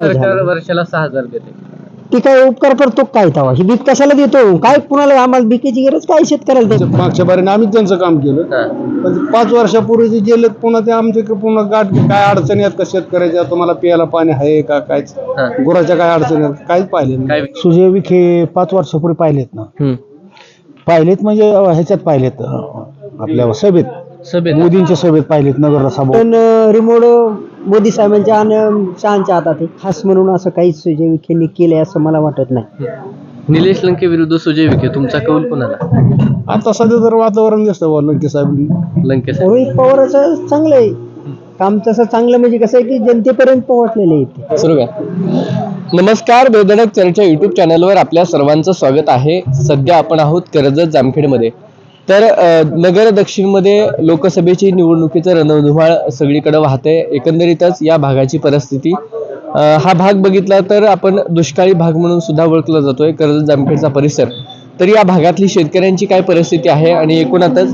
सरकार वर्षाला सहा हजार देते ती काय उपकार करतो काय तवा ही भीक कशाला देतो? काय कुणाला आम्हाला भीकेची गरज? काय शेतकऱ्याला देतो? मागच्या बारीने आम्ही त्यांचं काम केलं. हा. पण ते पाच वर्षापूर्वी जे गेलेत पुन्हा ते आमचे क- पुन्हा गाठ काय अडचणी आहेत का शेतकऱ्याच्या? तुम्हाला प्यायला पाणी आहे का? कायच हा. गुराच्या काय अडचणी आहेत? काहीच पाहिले नाही. काय सुजय विखे पाच वर्षापूर्वी पाहिलेत ना. हम्म. पाहिलेत म्हणजे अं, ह्याच्यात पाहिलेत अं, आपल्या सभेत. सभेत. मोदींच्या सभेत पाहिलेत नगरला सभा पण रिमोट मोदी साहेबांच्या आणि शहाच्या हातात आहे. खास म्हणून असं काहीच सुजय विखेंनी केलंय असं मला वाटत नाही. निलेश लंके विरुद्ध सुजय विखे तुमचा कौल कोणाला? आता सध्या तर वातावरण दिसतं बुवा लंके साहेब लंके साहेब. रोहित पवाराचं चांगलं आहे. काम तसं चांगलं म्हणजे कसं आहे की जनतेपर्यंत पोहोचलेलं आहे ते सुरू का नमस्कार बेधडक चर्चा युट्यूब चॅनलवर आपल्या सर्वांचं स्वागत आहे. सध्या आपण आहोत कर्जत जामखेडमध्ये. तर नगर दक्षिणमध्ये लोकसभेची निवडणुकीचं रणधुमाळ सगळीकडे वाहते. एकंदरीतच या भागाची परिस्थिती हा भाग बघितला तर आपण दुष्काळी भाग म्हणून सुद्धा ओळखला जातोय कर्ज जामखेडचा परिसर. तर या भागातली शेतकऱ्यांची काय परिस्थिती आहे? आणि एकूणातच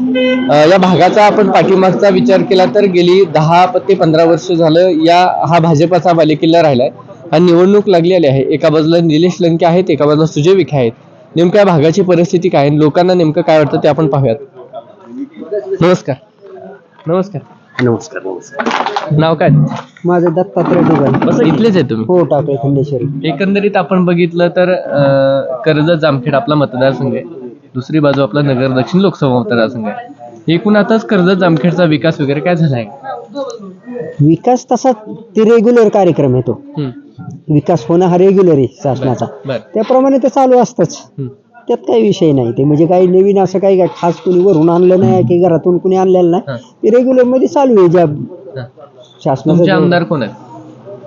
या भागाचा आपण पाठीमागचा विचार केला तर गेली दहा ते पंधरा वर्ष झालं या हा भाजपाचा बालेकिल्ला राहिलाय. आणि निवडणूक लागलेली आहे. एका बाजूला निलेश लंके आहेत एका बाजूला सुजय विखे आहेत. नेमक्या भागाची परिस्थिती काय? लोकांना नेमकं काय वाटतं ते आपण पाहूयात. नमस्कार. नमस्कार. नमस्कार नमस्कार. नाव काय? माझं दत्तात्रय डुगल बस इथलेच आहे तुम्ही. हो टाकळे खंडेश्वरी. एकंदरीत आपण बघितलं तर अं, कर्जत जामखेड आपला मतदारसंघ आहे. दुसरी बाजू आपला नगर दक्षिण लोकसभा मतदारसंघ आहे. एकूणातच कर्जत जामखेडचा विकास वगैरे काय झालाय? विकास तसा ते रेग्युलर कार्यक्रम आहे तो. हम्म, विकास होणं हा रेग्युलर आहे शासनाचा. बर. त्याप्रमाणे ते चालू असतंच. त्यात काही विषय नाही ते. म्हणजे काही नवीन असं काही काय खास कुणी वरून आणलं नाही की घरातून कुणी आणलेलं नाही. हा, ते रेग्युलरमध्ये चालू आहे ज्या हा. तुमचे शासनाचा आमदार कोण आहेत?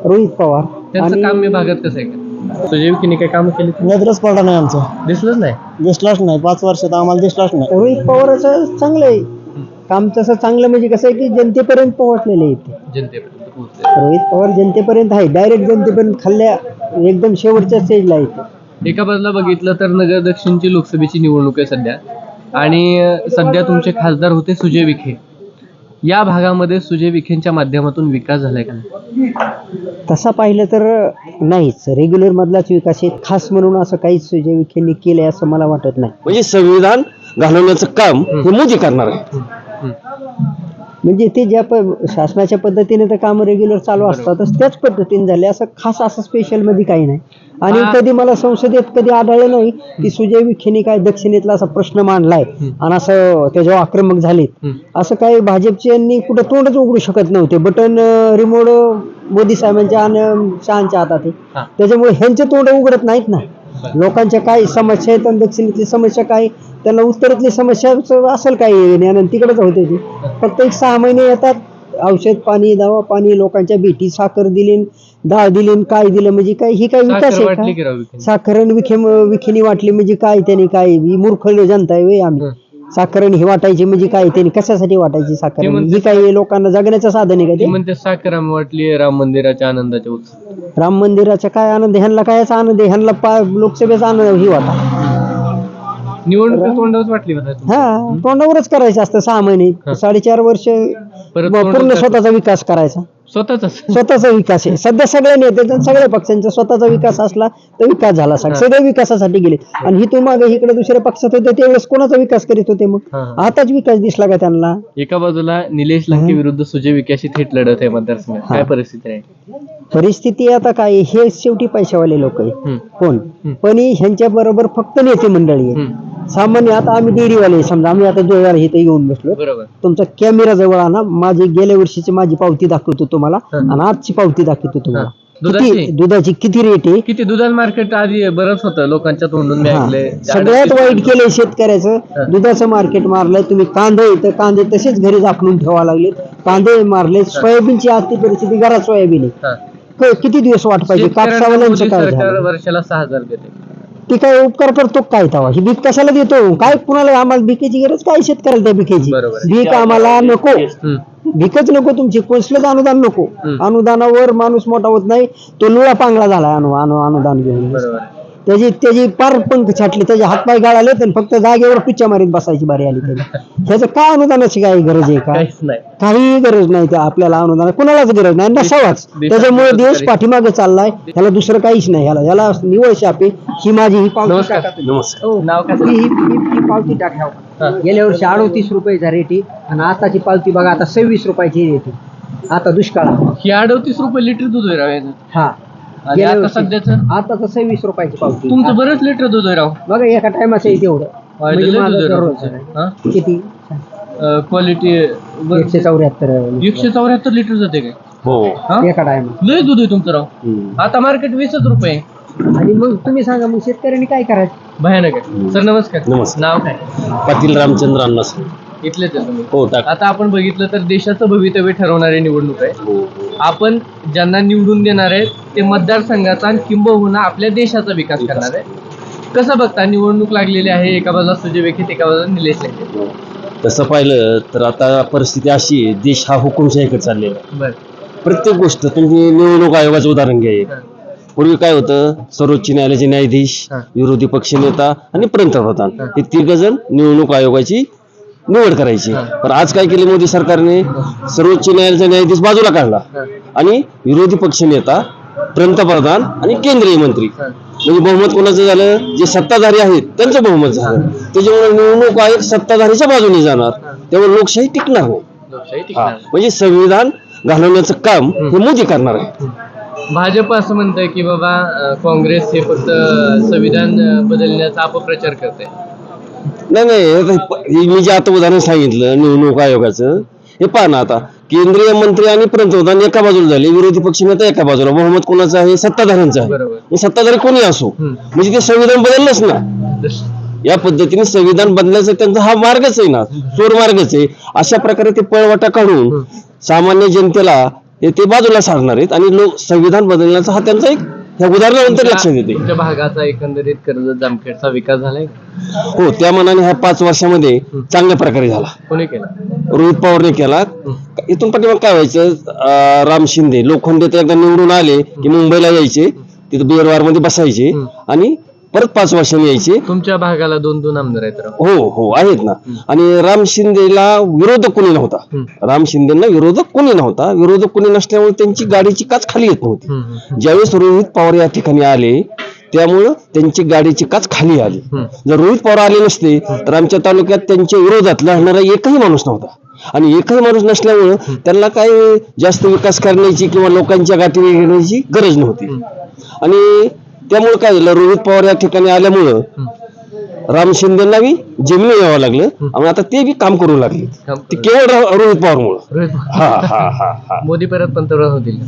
रोहित पवार त्यांचं काम मी भागात कसं आहे? काम केले? नजरच पडला नाही आमचा. दिसलंच नाही? दिसलाच नाही. पाच वर्षात आम्हाला दिसलाच नाही. रोहित पवाराचं चांगलं आहे. काम तसं चांगलं म्हणजे कसं आहे की जनतेपर्यंत पोहोचलेलं आहे ते जनतेपर्यंत. पोहोचले रोहित पवार जनतेपर्यंत आहे. डायरेक्ट जनतेपर्यंत खाल्ल्या एकदम शेवटच्या स्टेजला आहे. एका बाजूला बघितलं तर नगर दक्षिणची लोकसभेची निवडणूक आहे सध्या. आणि सध्या तुमचे खासदार होते सुजय विखे. या भागामध्ये सुजय विखेंच्या माध्यमातून विकास झालाय का? नाही? तसा पाहिलं तर नाहीच. रेग्युलर मधलाच विकास आहे. खास म्हणून असं काहीच सुजय विखेंनी केलंय असं मला वाटत नाही. म्हणजे संविधान घालवण्याचं काम हे मोदी करणार आहे. म्हणजे ते ज्या प शासनाच्या पद्धतीने तर काम रेग्युलर चालू असतातच त्याच पद्धतीने झाले. असं खास असं स्पेशलमध्ये काही नाही. आणि. कधी मला संसदेत कधी आढळलं नाही की सुजय विखेने काय दक्षिणेतला असा प्रश्न मांडलाय आणि असं त्याच्यावर आक्रमक झालेत. असं काही भाजपच्यांनी कुठं तोंडच उघडू शकत नव्हते. बटन रिमोट मोदी साहेबांच्या आणि शहांच्या हातात. त्याच्यामुळे ह्यांचे तोंड उघडत नाहीत ना. लोकांच्या काय समस्या आहेत आणि दक्षिणेतली समस्या काय? त्यांना उत्तरेतली समस्या असेल काही ज्ञान तिकडेच होते ती. फक्त एक सहा महिने येतात. औषध पाणी दवा पाणी लोकांच्या भेटी साखर दिली डाळ दिली काय दिलं म्हणजे काय? ही काय विकास साखर आहे की? साखरण विखे विखेनी. वाटली म्हणजे काय त्यांनी काय? मूर्ख जनता आहे आम्ही. साखरण ही वाटायची म्हणजे काय? त्यांनी कशासाठी वाटायची म्हणते- ही काय लोकांना जगण्याचं साधन आहे का ती? म्हणते साखर वाटली राम मंदिराच्या आनंदाच्या उत्सव. राम मंदिराचा काय आनंद? ह्यांना कायचा आनंद आहे? ह्यांना पा लोकसभेचा आनंद ही होता निवडणूक तोंडावरच वाटली तुम्ही. हा तोंडावरच करायचं असतं सहा महिने. साडेचार वर्ष पूर्ण स्वतःचा विकास करायचा. स्वतःच स्वतःचा विकास आहे. सध्या सगळ्या नेत्यांचा सगळ्या पक्षांचा स्वतःचा विकास असला तर विकास झाला सग- सगळे विकासासाठी गेले. आणि ही तू मागे इकडे दुसऱ्या पक्षात होते त्यावेळेस कोणाचा विकास करीत होते मग. आताच विकास दिसला का त्यांना? एका बाजूला निलेश लंके विरुद्ध सुजय विखे अशी थेट लढत आहे मतदारसंघात. काय परिस्थिती आहे? परिस्थिती आता काय? हे शेवटी पैशावाले लोक आहे कोण. पण ह्यांच्या बरोबर फक्त नेते मंडळी आहे सामान्य आता आम्ही आहे. समजा आम्ही आता जोयार इथे येऊन बसलो. बरोबर. तुमचा कॅमेरा जवळ आणा. माझी गेल्या वर्षीची माझी पावती दाखवतो तुम्हाला. आणि आजची पावती दाखवतो तुम्हाला. दुधाची? किती दुधाची किती रेट आहे? किती दुधाचं मार्केट आधी बरंच होतं लोकांच्या तोंडून मी. ऐकलंय सगळ्यात वाईट केलंय शेतकऱ्याचं. दुधाचं मार्केट मारलंय. तुम्ही कांदे इथं कांदे तसेच घरी दाखवून ठेवा लागले कांदे मारले. सोयाबीनची आजची परिस्थिती घरात सोयाबीन आहे. क- किती दिवस वाट पाहिजे? शेतकऱ्यांना कापसावाल्यांचं मोदी काय सरकार वर्षाला सहा हजार देते. ती काय उपकार करतो काय तवा ही भीक कशाला देतो? काय कुणाला आम्हाला भीकेची गरज? काय शेतकऱ्याला त्या बरोबर आहे. भीक आम्हाला नको. भीकच नको तुमची. कसलंच अनुदान नको. हम्म. अनुदानावर माणूस मोठा होत नाही. तो लुळा पांगळा झाला अनु अनु अनुदान घेऊन. बरोबर त्याची त्याची पार पंख छाटली त्याचे हातपाय गाळाले तर फक्त जागेवर पिच्च्या मारीत बसायची बारी आली त्याला ह्याचं काय अनुदानाची काय गरज आहे का? काहीच नाही. काही गरज नाही त्या आपल्याला अनुदान कुणालाच गरज नाही. नसावाच. त्याच्यामुळे देश पाठीमागे चाललाय. ह्याला दुसरं काहीच नाही. ह्याला ह्याला निवळ शापे. ही माझी ही पावती नमस्कार. टाका तुम्ही. नमस्कार. हो. नाव काय? ही- ही ही- ही पावती टाका. हा. गेल्या वर्षी अडोतीस रुपये रेटी आणि आताची पावती बघा आता सव्वीस रुपयाची रेटी आता दुष्काळ. ही अडतीस रुपये लिटर दूध आहे राव याचं. हा. आणि गेल्या आता वर्षी. सध्याचं? आता तर सव्वीस रुपयाची पावती. तुमचं बरंच लिटर दूध आहे राव. बघा एका टायमाचं आहे तेवढं. म्हणजे लय माझं दूध आहे राव दररोजचं तुमचं. आहे. हा? किती? क्वालिटी एकशे चौऱ्याहत्तर एकशे चौऱ्याहत्तर लिटर जाते काय? हो. हा? एका टायमा लय दूध आहे तुमचं राव. आता मार्केट वीसच रुपये. आणि मग तुम्ही सांगा मग शेतकऱ्यांनी काय करायचं? भयानक आहे. सर नमस्कार. नमस्कार. नाव काय? पाटील रामचंद्र अण्णा इथलेच आहे तुम्ही. हो टाक. आता आपण बघितलं तर देशाचं भवितव्य ठरवणारी निवडणूक आहे. आपण ज्यांना निवडून देणार आहे ते मतदारसंघाचा आणि किंबहुना आपल्या देशाचा विकास करणार आहे. कसं बघता निवडणूक लागलेली आहे एका बाजूला सुजय विखे एका बाजूला निलेश लंके. तसं पाहिलं तर आता परिस्थिती अशी आहे देश हा हुकुमशाहीकडे चाललेला आहे. बर. प्रत्येक गोष्ट तुम्ही निवडणूक आयोगाचं उदाहरण घ्या एक. हा. पूर्वी काय होतं सर्वोच्च न्यायालयाचे न्यायाधीश हा. विरोधी पक्षनेता आणि पंतप्रधान हे. तिघ जण निवडणूक आयोगाची निवड करायची. हा. पण आज काय केले मोदी सरकारने? सर्वोच्च न्यायालयाचा न्यायाधीश बाजूला काढला. हा. आणि विरोधी पक्षनेता पंतप्रधान आणि केंद्रीय मंत्री. म्हणजे बहुमत कोणाचं झालं? जे सत्ताधारी आहेत त्यांचं बहुमत झालं. त्याच्यामुळे निवडणूक आयोग सत्ताधारीच्या बाजूने जाणार. त्यामुळे लोकशाही टिकणार हा. म्हणजे संविधान घालवण्याचं काम हे मोदी करणार आहे. भाजप असं म्हणतंय की बाबा काँग्रेस हे फक्त संविधान बदलण्याचा अपप्रचार करते नाही नाही मी जे आता उदाहरण सांगितलं निवडणूक आयोगाचं हे पहा ना आता. केंद्रीय मंत्री आणि पंतप्रधान एका बाजूला झाले विरोधी पक्षनेता एका बाजूला. बहुमत कोणाचं आहे? सत्ताधाऱ्यांचं आहे. सत्ताधारी कोणी असो. म्हणजे ते संविधान बदललंच ना. या पद्धतीने संविधान बदलायचा त्यांचा हा मार्गच आहे ना. चोर मार्गच आहे. अशा प्रकारे ते पळवाटा काढून सामान्य जनतेला हे ते बाजूला सारणार आहेत आणि लोक संविधान बदलण्याचा हा त्यांचा एक उदाहरणानंतर लक्षात येते तुमच्या भागाचा एकंदरीत कर्जत जामखेडचा विकास झालाय? हो त्या मनाने ह्या पाच वर्षामध्ये चांगल्या प्रकारे झाला. कोणी केला? रोहित पवारने केला. इथून पाठीमाग काय व्हायचं? राम शिंदे. लोखंडे ते एकदा निवडून आले की मुंबईला यायचे. तिथे बिअरवारमध्ये बसायचे. आणि परत पाच वर्षांनी यायचे. तुमच्या भागाला दोन दोन आमदार आहेत हो हो आहेत ना. आणि राम शिंदेला विरोधक कोणी नव्हता. राम शिंदेना विरोधक कोणी नव्हता. विरोधक कोणी नसल्यामुळे त्यांची गाडीची काच खाली येत नव्हती. ज्यावेळेस रोहित पवार या ठिकाणी आले त्यामुळं त्यांची गाडीची काच खाली आली. जर रोहित पवार आले नसते तर आमच्या तालुक्यात त्यांच्या विरोधात लढणारा एकही माणूस नव्हता. आणि एकही माणूस नसल्यामुळं त्यांना काही जास्त विकास करण्याची किंवा लोकांच्या गाठी घेण्याची गरज नव्हती. आणि त्यामुळे काय झालं रोहित पवार या ठिकाणी आल्यामुळं राम शिंदेना बी जमिनी यावं लागलं आणि आता ते बी काम करू लागले. ते केवळ रोहित पवारमुळं. हा हा हा हा. मोदी परत पंतप्रधान होतील.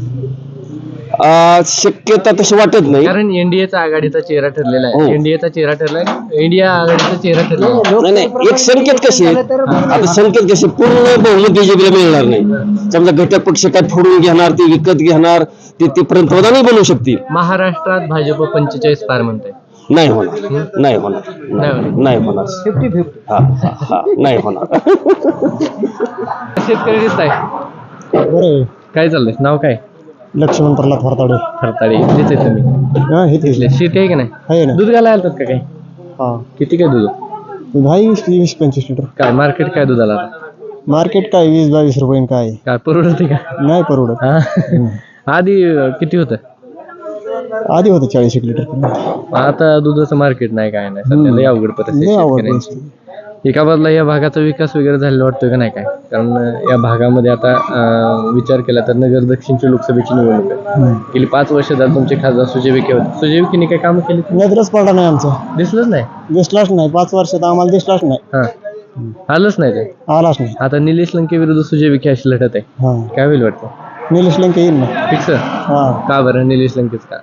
आ, शक्यता तशी वाटत नाही. कारण एनडीएचा आघाडीचा चेहरा ठरलेला हो. आहे एनडीएचा चेहरा ठरलाय. इंडिया आघाडीचा चेहरा ठरलेला आहे. नाही नाही एक संकेत कसे आहेत आता संकेत कसे पूर्ण बहुमत बीजेपीला मिळणार नाही. समजा घटक पक्ष काय फोडून घेणार ते विकत घेणार ते ते पंतप्रधानही बनवू शकतील. महाराष्ट्रात भाजप पंचेचाळीस पार म्हणते नाही होणार. नाही होणार. नाही- नाही होणार. फिफ्टी फिफ्टी हा हा हा नाही होणार. शेतकरी दिसत आहे बरं. काय चाललंय? नाव काय? लक्ष्मण प्रल्हाद फरताडे थरताडी इथलेच आहे तुम्ही? हा हे इथले शेती आहे की नाही? आहे ना. दूध घालायला आलतात का काय हा. किती काय दूध? दहा वीस वीस पंचवीस लिटर. काय मार्केट काय दुधाला आता? मार्केट काय वीस बावीस रुपये काय? काय परवडते का? नाही परवडत. हा? आधी अं, किती होतं? आधी होतं चाळीस एक लिटर. आता दुधाचं मार्केट नाही काय नाही. सध्या लय अवघड परिस्थिती लय आहे एका बाजूला या भागाचा विकास वगैरे झालेला वाटतोय का नाही काय? कारण या भागामध्ये आता विचार केला तर नगर दक्षिणची लोकसभेची निवडणूक आहे. गेली पाच वर्ष झाली तुमचे खासदार सुजय विखे होते. सुजय विखेने काय काम केली? नजरच पडला नाही आमचा. दिसलंच नाही? दिसलाच नाही. पाच वर्षात आम्हाला दिसलाच नाही. हा. आलंच नाही ते? आलाच नाही. आता निलेश लंके विरुद्ध सुजय विखे अशी लढत आहे. काय होईल वाटतं? निलेश लंके येईल ना? फिक्स हा. का बरं? निलेश लंकेच का?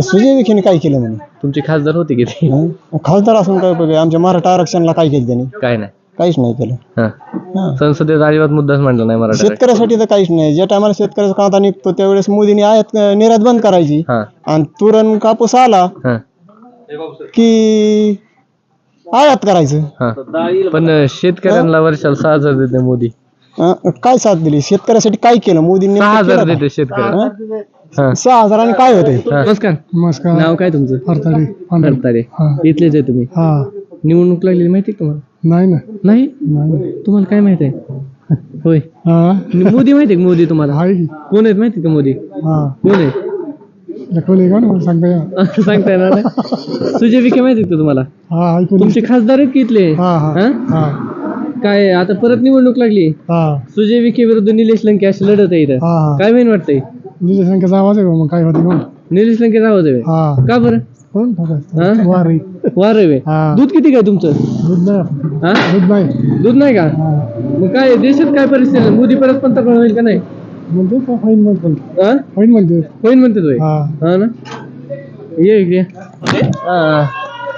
सुजय विखेने काय केलं म्हणे? तुमचे खासदार होते हं? खासदार असून काय उपयोग आहे? आमच्या मराठा आरक्षणाला काय केलं त्यांनी? काय नाही. काहीच नाही केलं. हा. हा. संसदेत अजिबात मुद्दाच मांडला नाही मराठा शेतकऱ्यासाठी तर काहीच नाही. ज्या टायमाला शेतकऱ्याचा कांदा निघतो त्यावेळेस मोदीने आयात निर्यात बंद करायची. हा. आणि तुरण कापूस आला हा. की आयात करायचं. हा. पण शेतकऱ्यांना वर्षाला सहा हजार देते मोदी. अं, काय साथ दिली? शेतकऱ्यासाठी काय केलं? मोदींनी सहा हजार देते शेतकऱ्यांना का? हा. सहा हजाराने काय होते. नमस्कार. नमस्कार. नाव काय तुमचं? हरताळे करतारे हा. इथलेच आहे तुम्ही? हा. निवडणूक लागलेली माहिती आहे तुम्हाला? नाही ना. नाही? नाही. तुम्हाला काय माहीत आहे? होय. हा. मोदी माहिती आहे का? मोदी तुम्हाला? आहे की. कोण आहेत माहिती आहे का मोदी? हा. कोण आहे? दाखवले का? ना सांगता या. सांगता येणार नाही. सुजय विखे माहिती का तुम्हाला? हा ऐकून तुमचे खासदार आहेत की इथले? हा हा. हा? हा. काय आता परत निवडणूक लागली. हा. सुजय विखे विरुद्ध निलेश लंके अशी लढत आहे इथं. हा काय मेन वाटतंय? निलेश संख्याचा आवाज आहे मग काय होते मग निलेश लंके आवाज आहे हा का बरं कोण? हा? वारी वार आहे हा. दूध किती काय तुमचं दूध नाही हा दूध नाही दूध नाही का हा मग काय देशात काय परिस्थिती आहे? मोदी परत पंतप्रधान होईल का नाही म्हणते का फाईन म्हणते हा फाईन म्हणते होईल म्हणते तुम्ही हा हा ना ये इकडे हा.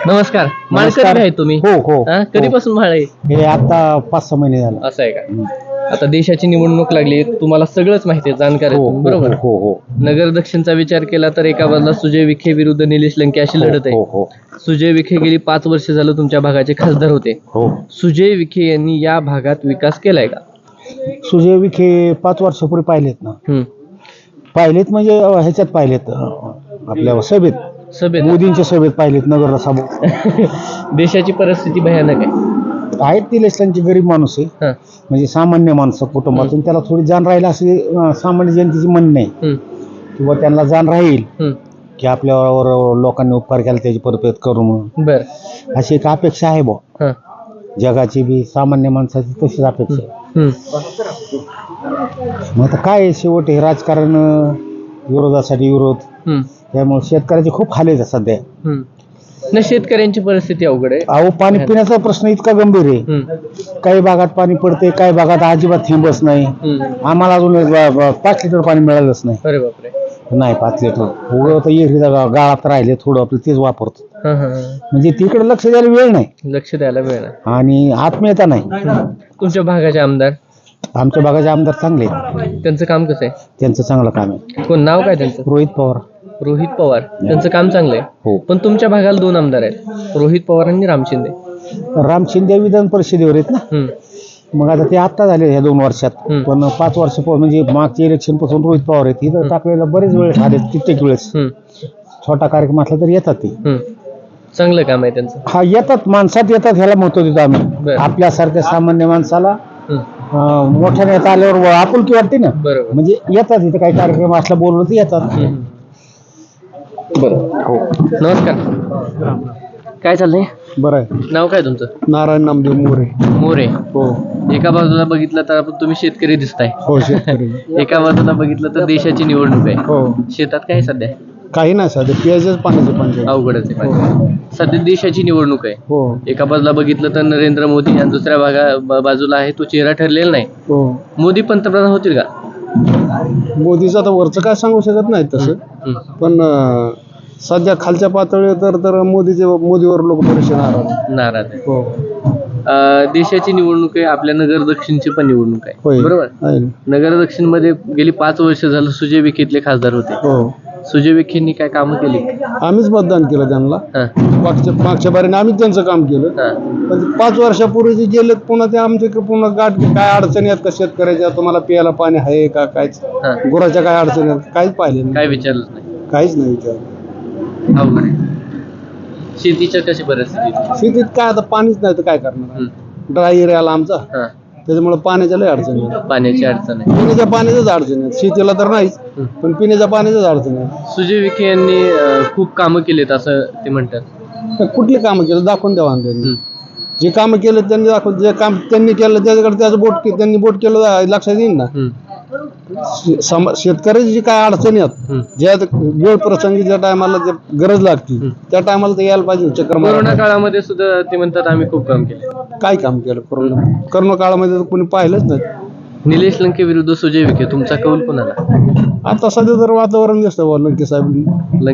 नमस्कार माळकरी आहे तुम्ही हो हो हा? कधीपासून माळ आहे हे आता पाच सहा महिने झाला असं आहे का आता देशाची निवडणूक लागली तुम्हाला सगळंच माहिती आहे जाणकार आहे तुम्ही, बरोबर? हो हो. नगर दक्षिणचा विचार केला तर एका बाजूला सुजय विखे विरुद्ध निलेश लंके अशी लढत हो आहे. हो सुजय विखे गेली पाच वर्ष झालं तुमच्या भागाचे खासदार होते. हो. सुजय विखे यांनी या भागात विकास केलाय का? सुजय विखे पाच वर्षापूर्वी पाहिलेत ना. हम्म. पाहिलेत म्हणजे अं, ह्याच्यात पाहिलेत अं, आपल्या सभेत. सभेत? मोदींच्या सभेत पाहिलेत नगरला सभा देशाची परिस्थिती भयानक आहे. आहेत ती लेस्टांची गरीब माणूस आहे. म्हणजे सामान्य माणसं कुटुंबातून त्याला थोडी जाण राहील असे सामान्य जनतेची म्हणणं आहे. किंवा त्यांना जाण राहील. की आपल्यावर लोकांनी उपकार केला त्याची परतफेड करू म्हणून अशी एक अपेक्षा आहे बुवा. जगाची बी सामान्य माणसाची तशीच अपेक्षा आहे. मग आता काय आहे शेवट हे राजकारण विरोधासाठी विरोध. त्यामुळे शेतकऱ्याचे खूप हाल आहेत सध्या. नाही शेतकऱ्यांची परिस्थिती अवघड आहे. अहो पाणी पिण्याचा प्रश्न इतका गंभीर आहे. हम्म. काही भागात पाणी पडते काही भागात अजिबात थेंबच नाही. हम्म. आम्हाला अजून एक ब- ब- पाच लिटर पाणी मिळालंच नाही. अरे बापरे. नाही पाच लिटर. उघड तर गा- गाळात राहिले थोडं आपलं तेच वापरतो. हा, हा, हा. म्हणजे तिकडे लक्ष द्यायला वेळ नाही. लक्ष द्यायला वेळ नाही. आणि आत्मीयता नाही. तुमच्या भागाचे आमदार? आमच्या भागाचे आमदार चांगले आहेत. त्यांचं काम कसं आहे? त्यांचं चांगलं काम आहे. कोण नाव काय त्यांचं? रोहित पवार. रोहित पवार त्यांचं काम चांगलं आहे हो. पण तुमच्या भागाला दोन आमदार आहेत. रोहित पवार आणि राम शिंदे. राम शिंदे विधान परिषदेवर आहेत ना? हम्म. मग आता ते आत्ता झाले ह्या दोन वर्षात. हम्म. पण पाच वर्ष म्हणजे मागच्या इलेक्शनपासून रोहित पवार आहेत. इथं टाकलेला बरेच वेळेस आले कित्येक वेळेस. हम्म. छोटा कार्यक्रम असला तर येतात ते. हम्म. चांगलं काम आहे त्यांचं. हा येतात. माणसात येतात ह्याला महत्त्व देतो आम्ही. बरं. आपल्यासारख्या सामान्य माणसाला हम्म. अं, मोठ्या नेता आल्यावर व- आपुलकी वाटते ना? बरोबर. म्हणजे येतात इथं काही कार्यक्रम असला बोलवलं तर येतात. हम्म. बरं. हो. नमस्कार. काय चाललंय? बरं आहे. नाव काय तुमचं? नारायण नामदेव मोरे. मोरे. हो. एका बाजूला बघितलं तर आपण तुम्ही शेतकरी दिसताय. हो शेतकरी. एका बाजूला बघितलं तर देशाची निवडणूक आहे. हो. शेतात काय सध्या? काही नाही सध्या. पियाजच पाण्याचे पंचायत अवघडच आहे. पाहिजे. सध्या देशाची निवडणूक आहे. हो. एका बाजूला बघितलं तर नरेंद्र मोदी आणि दुसऱ्या भागा ब- बाजूला आहे. तो चेहरा ठरलेला नाही. हो. मोदी पंतप्रधान होतील का? मोदीचं आता वरचं काय सांगू शकत नाही तसं. पण सध्या खालच्या पातळीवर तर तर मोदीचे मोदीवर लोक परेशान आहात. नाराज आहे हो. अं, देशाची निवडणूक आहे आपल्या नगर दक्षिणची पण निवडणूक आहे. होय. बरोबर? आहे ना. नगर दक्षिणमध्ये गेली पाच वर्ष झालं सुजय विखेतले खासदार होते. हो. सुजय विखेंनी काय कामं केली? आम्हीच मतदान केलं त्यांना. हा, मागच्या मागच्या बारीने आम्हीच त्यांचं काम केलं. हा. पण ते पाच वर्षापूर्वी जे गेलेत पुन्हा ते आमच्या इकडे पुन्हा गाठ काय अडचणी आहेत का शेतकऱ्याच्या? तुम्हाला प्यायला पाणी आहे का? हा. गुराच्या काय अडचणी आहेत? काहीच पाहिले नाही. काय विचारलंच नाही? काहीच नाही विचार अवघड आहे. शेतीच्या कशी परिस्थिती शेतीत काय आता पाणीच नाही तर काय करणार. ड्राय एरियाला आमचा. हा, त्याच्यामुळे पाण्याच्या लय अडचणी आहेत. पाण्याची अडचण आहे. पिण्याच्या पाण्याच्याच अडचणी आहेत शेतीला तर नाहीच. पण पिण्याच्या पाण्याच्याच अडचणी आहेत सुजय विखे यांनी अं, खूप कामं केलीत असं ते म्हणतात. तर कुठली कामं केलं? दाखवून द्यावा त्यांनी हम्म. जे कामं केलं त्यांनी दाखवून जे काम त्यांनी केलं त्याच्याकडे त्याचं बोट के- त्यांनी बोट केलं लक्षात येईल ना? हम्म. सम- शेतकऱ्याची जी काय अडचणी आहेत. ज्या वेळ प्रसंगी ज्या टायमाला गरज लागते. त्या टायमाला ते यायला पाहिजे चक्कर कोरोना. काळामध्ये सुद्धा ते म्हणतात आम्ही खूप काम केले काय काम केलं कोरोना कोरोना काळामध्ये तर कोणी पाहिलंच नाही निलेश लंके विरुद्ध सुजय विखे तुमचा कौल कोणाला आता सध्या तर वातावरण दिसतं लंके साहेब लंके